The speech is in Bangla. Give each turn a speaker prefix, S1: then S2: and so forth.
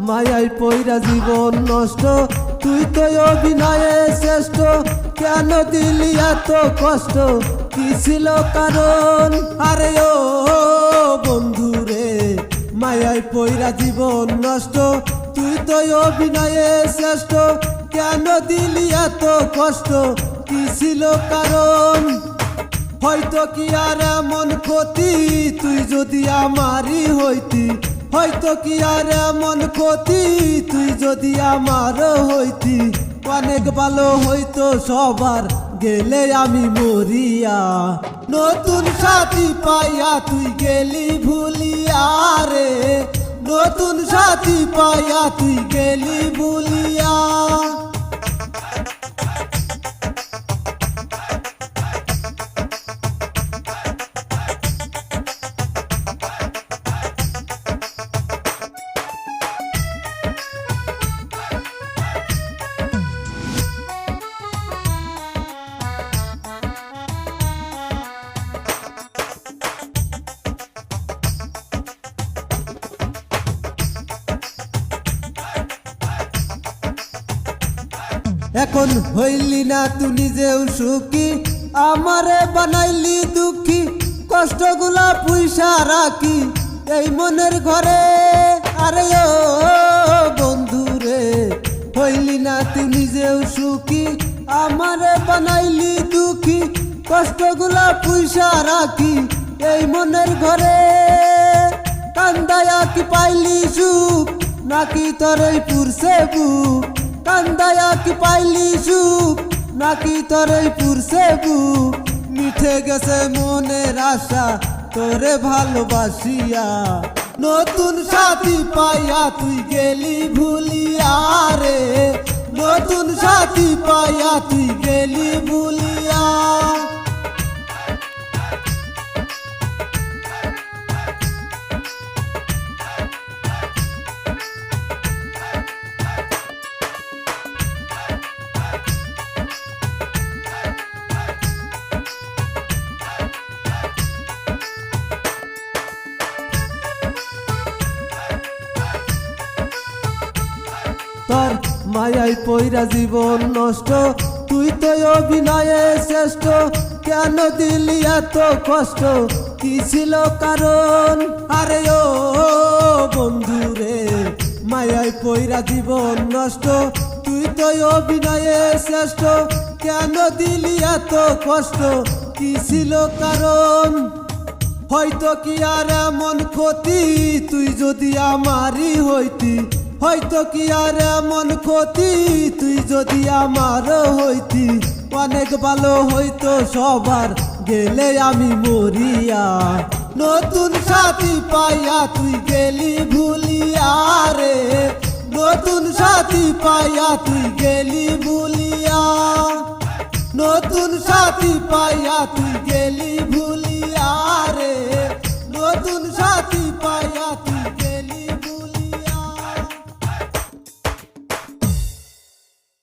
S1: মায়াই পইরা জীবন নষ্ট। তুই তো অভিনয়ে শ্রেষ্ঠ। কেন দিলি এত কষ্ট? কি ছিল কারণ? আরে ও বন্ধু রে মায়াই পইরা জীবন নষ্ট। তুই তো অভিনয়ে শ্রেষ্ঠ। কেন দিলি এত কষ্ট? কি ছিল কারণ? হয়তো কি আর এমন ক্ষতি? তুই যদি আমারই হইতি হয়তো কি আর এমন ক্ষতি? তুই যদি আমার হইতি, অনেক ভালো হইতো, সবার গেলে আমি মরিয়া। নতুন সাথী পাইয়া তুই গেলি ভুলিয়া রে। নতুন সাথী পাইয়া তুই গেলি ভুলিয়া এখন হইলি না তুই নিজেও সুখী। আমারে বানাইলি দুঃখী, কষ্টগুলা পয়সা রাখি। এই মনের ঘরে, আরে ও বন্ধু রে, হইলি না তুই নিজেও সুখী। আমারে বানাইলি দুঃখী, কষ্টগুলা পয়সা রাখি। এই মনের ঘরে, কান্দায়া কি পাইলি সুখ? নাকি তোর এই পুরসে বুক? কান্দায়া কি পাইলি সুখ, নাকি তোর এই পুরসে বুক? মিঠে গেছে মনের আশা, তোরে ভালোবাসিয়া। নতুন সাথী পাইয়া তুই গেলি ভুলিয়া রে। নতুন সাথী পাইয়া তুই গেলি ভুলিয়া তোর মায়াই পইরা জীবন নষ্ট। তুই তো অভিনয়ে শ্রেষ্ঠ, কেন দিলি এত কষ্ট? কি ছিল কারণ? আরে ও বন্ধু রে, মায়াই পইরা জীবন নষ্ট। তুই তো অভিনয়ে শ্রেষ্ঠ, কেন দিলি এত কষ্ট? কি ছিল কারণ? হয়তো কি আর এমন ক্ষতি? তুই যদি আমারই হইতি হয়তো কি আর এমন ক্ষতি? তুই যদি আমার হইতি, অনেক ভালো হইতো সবার। গেলে আমি মরিয়া। নতুন সাথী পাইয়া তুই গেলি ভুলিয়া রে। নতুন সাথী পাইয়া তুই গেলি ভুলিয়া। নতুন সাথী পাইয়া তুই গেলি ভুলিয়া।